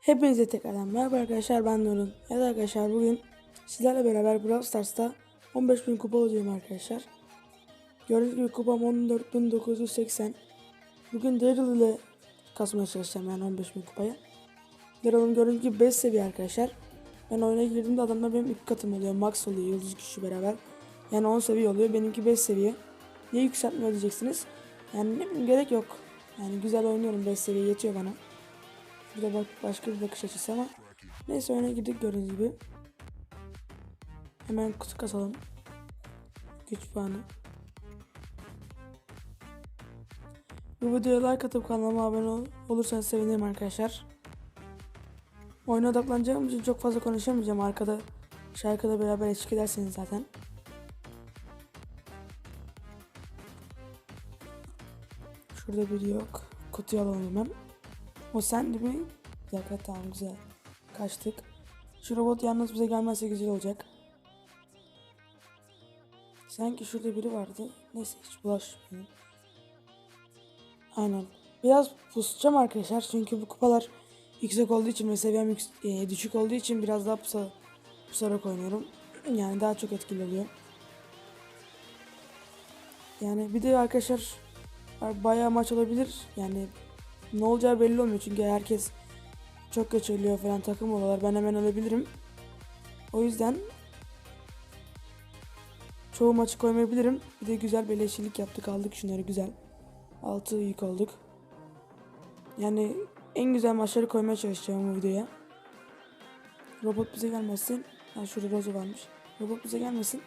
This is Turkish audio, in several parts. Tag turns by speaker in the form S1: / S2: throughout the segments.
S1: Hepinize tekrardan merhaba arkadaşlar ben Nurun. Evet arkadaşlar bugün sizlerle beraber Brawl Stars'ta 15.000 kupa olacağım arkadaşlar. Gördüğünüz gibi kupam 14.980. Bugün Daryl ile kasmaya çalışacağım yani 15.000 kupaya. Daryl'ın gördüğünüz gibi 5 seviye arkadaşlar. Ben oyuna girdiğimde adamlar benim ilk katım oluyor. Max oluyor yıldız güçlü beraber. Yani 10 seviye oluyor. Benimki 5 seviye. Niye yükseltmiyor diyeceksiniz. Yani ne bileyim gerek yok. Yani güzel oynuyorum 5 seviye yetiyor bana. Bu da bak başka bir bakış açısı ama neyse oyuna girdik gördüğünüz gibi. Hemen kutu kasalım. Güç puanı. Bu videoya like atıp kanalıma abone ol olursanız sevinirim arkadaşlar. Oyuna odaklanacağım için çok fazla konuşamayacağım. Arkada şarkıda beraber eşlik ederseniz zaten. Şurada biri yok. Kutuyu alalım hemen. O sendi mi? Bir dakika tamam güzel. Kaçtık. Şu robot yalnız bize gelmezse güzel olacak. Sanki şurada biri vardı. Neyse hiç bulaşmayalım. Aynen. Biraz pusacağım arkadaşlar çünkü bu kupalar yüksek olduğu için ve seviyem e, düşük olduğu için biraz daha pusa, pusarak oynuyorum. Yani daha çok etkili oluyor. Yani bir de arkadaşlar bayağı maç olabilir. Yani ne olacağı belli olmuyor çünkü herkes çok geç ölüyor falan takım oluyorlar. Ben hemen ölebilirim. O yüzden çoğu maçı koymayabilirim. Bir de güzel beleşilik yaptık aldık şunları güzel. 6 yük olduk. Yani en güzel maçları koymaya çalışacağım bu videoya. Robot bize gelmesin. Ha şurada Rosa varmış. Robot bize gelmesin.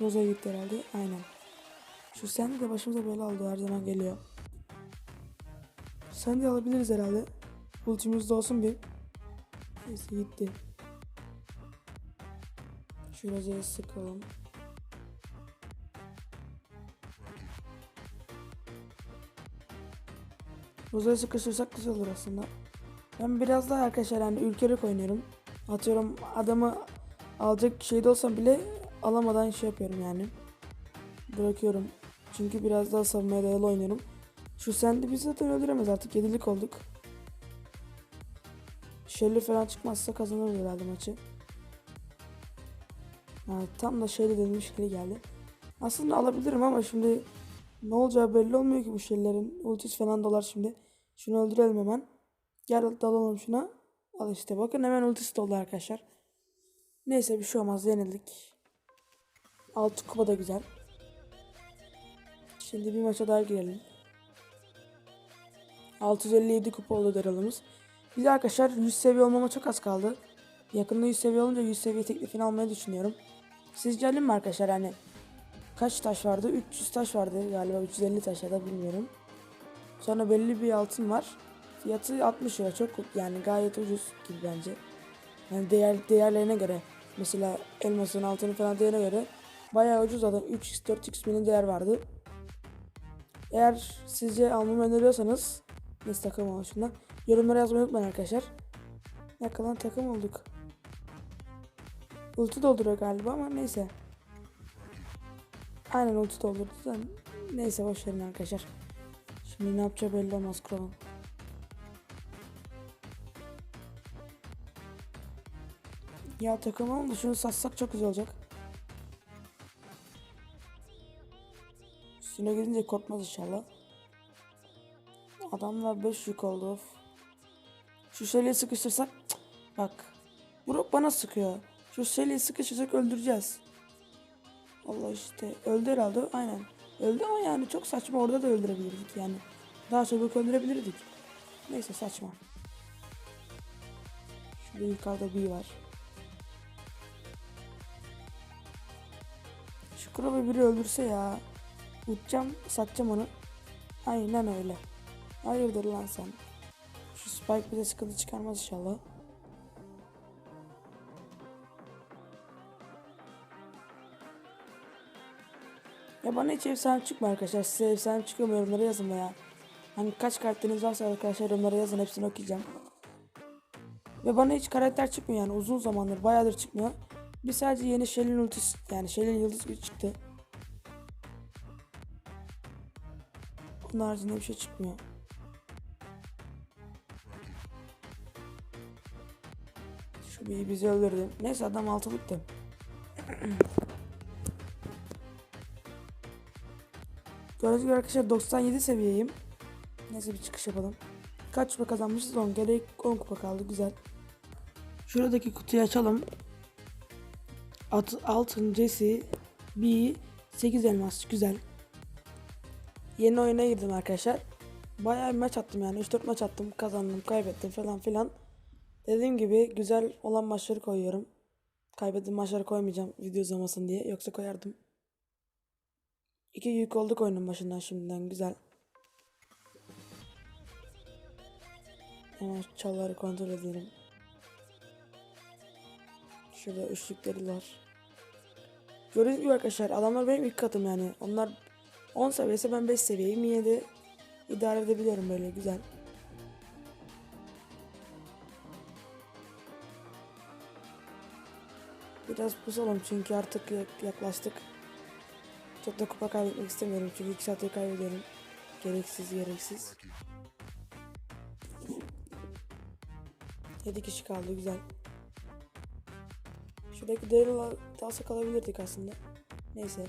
S1: Rosa gitti herhalde. Aynen. Şu sen de başımıza bela oldu her zaman geliyor. Sen de alabiliriz herhalde. Ultimizde olsun bir. Neyse gitti. Şu rozaya sıkalım. Rozaya sıkışırsak güzel olur aslında. Ben biraz daha arkadaşlar yani ülkerek oynuyorum. Atıyorum adamı alacak şeyde olsam bile alamadan şey yapıyorum yani. Bırakıyorum. Çünkü biraz daha savunmaya dayalı oynuyorum. Şu sendi biz zaten öldüremez artık. Yedilik olduk. Shelly falan çıkmazsa kazanırız herhalde maçı. Ha, tam da Shelly dediğim Shelly geldi. Aslında alabilirim ama şimdi ne olacağı belli olmuyor ki bu Shelly'lerin. Ultis falan dolar şimdi. Şunu öldürelim hemen. Gel dalalım şuna. Al işte bakın hemen ultisi doldu arkadaşlar. Neyse bir şey olmaz yenildik. 6 kupa da güzel. Şimdi bir maça daha girelim. 657 kupa oldu daralımız. Biz arkadaşlar 100 seviye olmama çok az kaldı. Yakında 100 seviye olunca 100 seviye teklifini almayı düşünüyorum. Sizce alayım mı arkadaşlar hani kaç taş vardı? 300 taş vardı galiba 350 taş ya da bilmiyorum. Sonra belli bir altın var. Fiyatı 60 lira çok yani gayet ucuz gibi bence. Yani değer değerlerine göre mesela elmasın altını falan değerine göre bayağı ucuz zaten 3x 4x mini değer vardı. Eğer sizce almamı öneriyorsanız Neyse takım oluşundan yorumlara yazmayı unutmayın arkadaşlar. Yakalan takım olduk. Ulti dolduruyor galiba ama neyse. Aynen ulti doldurdu da neyse boş verin arkadaşlar. Şimdi ne yapacağı belli olmaz Kral'ın. Ya takım oldu şunu satsak çok güzel olacak. Üstüne gidince korkmaz inşallah. Adamlar 5 yük oldu of. Şu şeyleri sıkıştırsak Cık, bak. Burak bana sıkıyor. Şu şeyleri sıkıştırsak öldüreceğiz. Allah işte öldü herhalde aynen. Öldü ama yani çok saçma orada da öldürebilirdik yani. Daha çabuk öldürebilirdik. Neyse saçma. Şurada yukarıda bir var. Şu kralı biri öldürse ya. Uçacağım satacağım onu. Aynen öyle. Hayırdır lan sen? Şu Spike bize sıkıntı çıkarmaz inşallah. Ya bana hiç efsane çıkma arkadaşlar. Size efsane çıkıyor mu yorumlara yazın veya. Hani kaç karakteriniz varsa arkadaşlar yorumlara yazın hepsini okuyacağım. Ve bana hiç karakter çıkmıyor yani uzun zamandır bayağıdır çıkmıyor. Bir sadece yeni Shell'in ultisi yani Shell'in yıldız gücü çıktı. Onun haricinde bir şey çıkmıyor. Şu bir bizi öldürdü. Neyse adam altılıktı. Gördüğünüz gibi arkadaşlar 97 seviyeyim. Neyse bir çıkış yapalım. Kaç kupa kazanmışız? 10. Gerek 10 kupa kaldı. Güzel. Şuradaki kutuyu açalım. At, altın, Jesse, B, 8 elmas. Güzel. Yeni oyuna girdim arkadaşlar. Bayağı bir maç attım yani. 3-4 maç attım. Kazandım, kaybettim falan filan. Dediğim gibi güzel olan maçları koyuyorum. Kaybettiğim maçları koymayacağım video uzamasın diye. Yoksa koyardım. İki yük olduk oyunun başından şimdiden. Güzel. Hemen çalları kontrol edelim. Şurada üçlükleri var. Gördüğünüz gibi arkadaşlar adamlar benim ilk katım yani. Onlar 10 seviyesi ben 5 seviyeyim. Yine de idare edebiliyorum böyle güzel. Biraz pusalım çünkü artık yak- yaklaştık. Çok da kupa kaybetmek istemiyorum çünkü 2 saate kaybediyorum. Gereksiz gereksiz. 7 kişi kaldı güzel. Şuradaki Daryl'la dalsa kalabilirdik aslında. Neyse.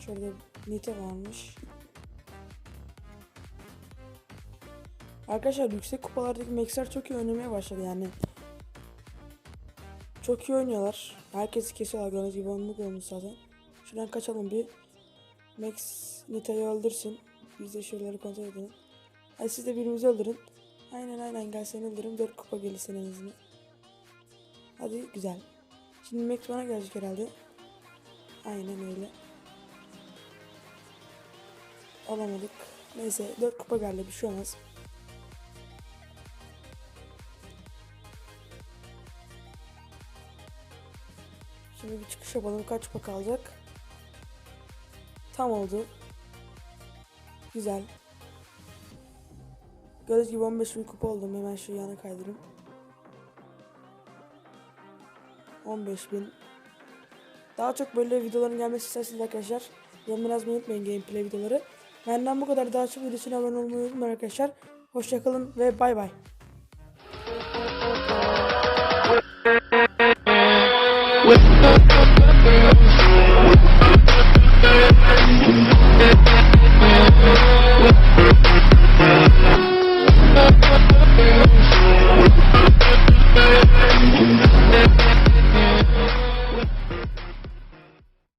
S1: Şurada Nite varmış. Arkadaşlar yüksek kupalardaki Max'ler çok iyi oynamaya başladı yani. Çok iyi oynuyorlar. Herkesi kesiyorlar gördüğünüz gibi onluk olmuş zaten. Şuradan kaçalım bir. Max Nita'yı öldürsün. Biz de şuraları kontrol edelim. Hadi siz de birimizi öldürün. Aynen aynen gel seni öldürün. 4 kupa gelirsin en azından. Hadi güzel. Şimdi Max bana gelecek herhalde. Aynen öyle. Alamadık. Neyse 4 kupa geldi bir şey olmaz. Şimdi bir çıkış yapalım. Kaç kupa kalacak? Tam oldu. Güzel. Gördüğünüz gibi 15 bin kupa oldum. Hemen şu yana kaydırayım. 15 bin. Daha çok böyle videoların gelmesi isterseniz arkadaşlar. Yorumları yazmayı unutmayın gameplay videoları. Benden bu kadar. Daha çok video için abone olmayı unutmayın arkadaşlar. Hoşçakalın ve bay bay.